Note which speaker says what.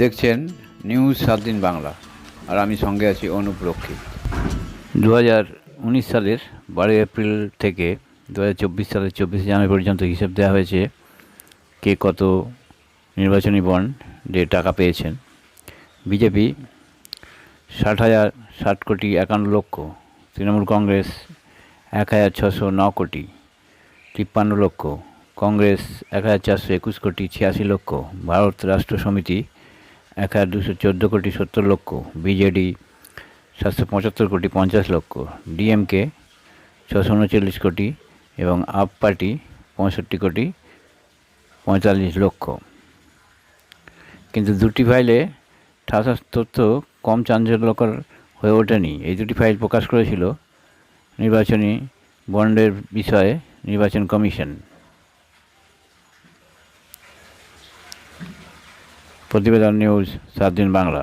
Speaker 1: দেখছেন নিউজ সাত দিন বাংলা। আর আমি সঙ্গে আছি অনুপ রক্ষী। দু সালের বারোই এপ্রিল থেকে দু হাজার চব্বিশ সালের চব্বিশে জানুয়ারি পর্যন্ত হিসেব দেওয়া হয়েছে কে কত নির্বাচনী বন্ডে টাকা পেয়েছেন। বিজেপি ষাট হাজার ষাট কোটি একান্ন লক্ষ, তৃণমূল কংগ্রেস এক হাজার ছশো ন কোটি, তিপ্পান্ন লক্ষ, কংগ্রেস এক হাজার চারশো একুশ কোটি ছিয়াশি লক্ষ, ভারত রাষ্ট্র সমিতি এক হাজার দুশো চোদ্দ কোটি সত্তর লক্ষ, বিজেডি সাতশো পঁচাত্তর কোটি পঞ্চাশ লক্ষ, ডিএমকে ছশো উনচল্লিশ কোটি এবং আপ পার্টি পঁয়ষট্টি কোটি পঁয়তাল্লিশ লক্ষ। কিন্তু দুটি ফাইলে ঠাসাস তথ্য কম চাঞ্চল্যকর হয়ে ওঠেনি। এই দুটি ফাইল প্রকাশ করেছিল নির্বাচনী বন্ডের বিষয়ে নির্বাচন কমিশন। প্রতিবেদন নিউজ সাত দিন বাংলা।